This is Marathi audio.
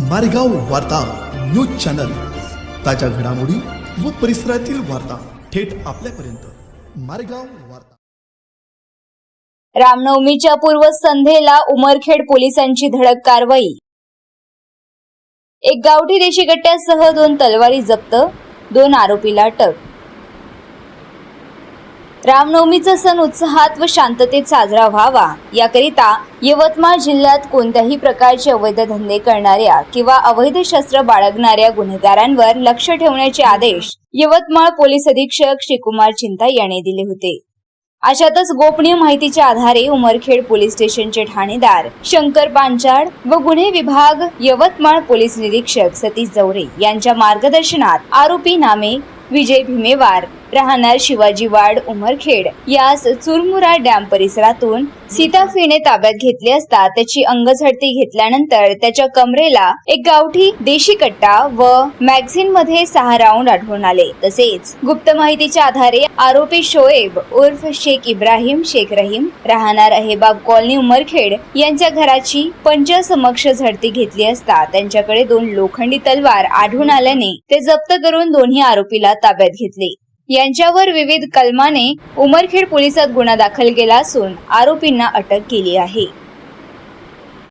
मारेगाव वार्ता न्यूज चॅनल. ताज्या घडामोडी व परिसरातील वार्ता थेट आपल्यापर्यंत. मारेगाव वार्ता. रामनवमीच्या पूर्व संध्येला उमरखेड पोलिसांची धडक कारवाई. एक गावठी देशी गट्ट्यासह दोन तलवारी जप्त दोन आरोपीला अटक रामनवमीचा सण उत्साहात व शांततेत साजरा व्हावा. याकरिता यवतमाळ जिल्ह्यात कोणत्याही प्रकारचे अवैध धंदे करणाऱ्या किंवा अवैध शस्त्र बाळगणाऱ्या गुन्हेगारांवर लक्ष ठेवण्याचे आदेश यवतमाळ पोलीस अधीक्षक श्रीकुमार चिंता यांनी दिले होते. अशातच गोपनीय माहितीच्या आधारे उमरखेड पोलीस स्टेशनचे ठाणेदार शंकर पांचाळ व गुन्हे विभाग यवतमाळ पोलीस निरीक्षक सतीश जवरे यांच्या मार्गदर्शनात आरोपी नामे विजय भीमेवार राहणार शिवाजीवाड उमरखेड. यास चुरमुरा डॅम परिसरातून सीताफीने ताब्यात घेतली असता त्याची अंगझडती घेतल्यानंतर त्याच्या कमरेला एक गावठी देशी कट्टा व मॅगझिनमध्ये सहा राऊंड आढळून आले. तसेच गुप्त माहितीच्या आधारे आरोपी शोएब उर्फ शेख इब्राहिम शेख रहीम राहणार अहेबाब कॉलनी उमरखेड यांच्या घराची पंचासमक्ष झडती घेतली असता त्यांच्याकडे दोन लोखंडी तलवार आढळून आल्याने ते जप्त करून दोन्ही आरोपीला ताब्यात घेतले. यांच्यावर विविध कलमाने उमरखेड पोलिसात गुन्हा दाखल केला असून आरोपींना अटक केली आहे.